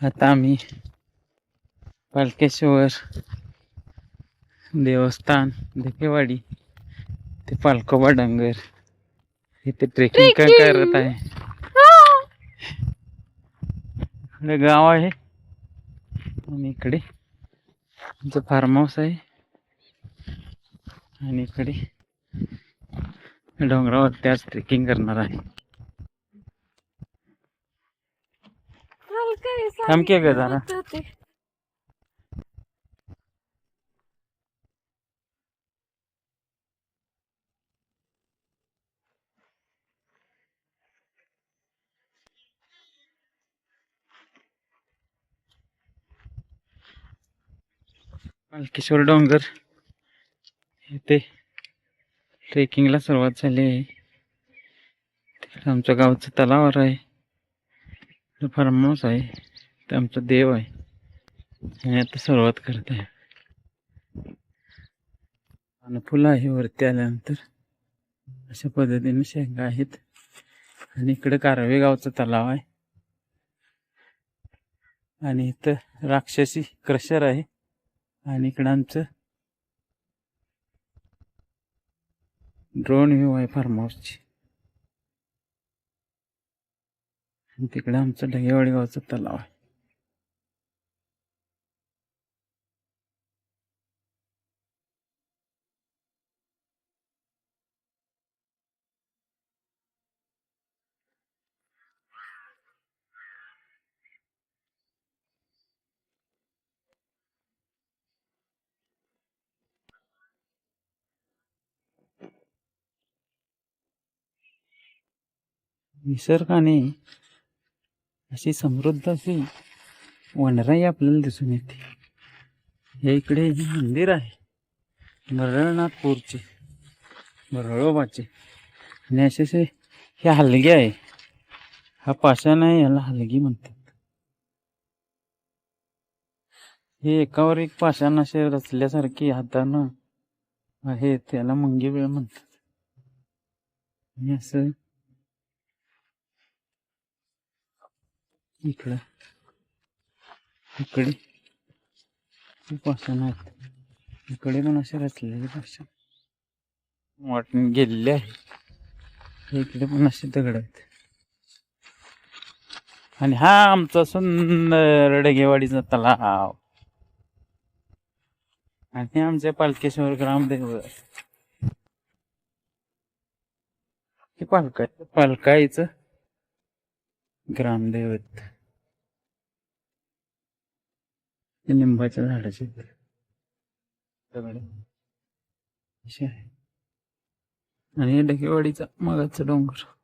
आता आम्ही पालकेश्वर देवस्थान देकेवाडी ते पालकोबा डोंगर इथे ट्रेकिंग करत आहे? गाव आहे. आणि इकडे आमचं फार्म हाऊस आहे. आणि इकडे डोंगरावर त्याच ट्रेकिंग करणार आहे. थांब की ग जरा. पालकेश्वर डोंगर इथे ट्रेकिंगला सुरुवात झाली आहे. आमच्या गावचं तलावर आहे. इकडे फार्म हाऊस आहे इथं आमचा देव आहे. आणि आता सुरुवात करत. आहे आणि फुलं आहे वरती आल्यानंतर अशा पद्धतीने शेंगा आहेत. आणि इकडे कारवे गावचा तलाव आहे. आणि इथं राक्षसी क्रशर आहे. आणि इकडं आमचं ड्रोन व्ह्यू आहे फार्म हाऊसची आणि तिकडे आमचं ढगेवाडी गावचं तलाव आहे. निसर्गाने अशी समृद्ध अशी वनराई आपल्याला दिसून येते. हे इकडे हे मंदिर आहे मरळनाथपूरचे मरळोबाचे आणि असे असे हे हलगे आहे. हा पाषाण आहे याला हलगी म्हणतात. हे एकावर एक पाषाण असे रचल्यासारखे हातानं आहे त्याला मंगेवेळ म्हणतात. आणि असं इकडं. इकडे. खूप आहेत इकडे पण असे रचलेले पाषाण वाटून गेलेले आहे. इकडे पण असे दगड आहेत. आणि हा आमचा सुंदर डगेवाडीचा तलाव. आणि आमचे पालकेश्वर ग्रामदेव हे पालकाय पालकाईचं ग्रामदेवत. हे लिंबाच्या झाडाचे आहे. आणि हे डगेवाडीचा मगाचा डोंगर.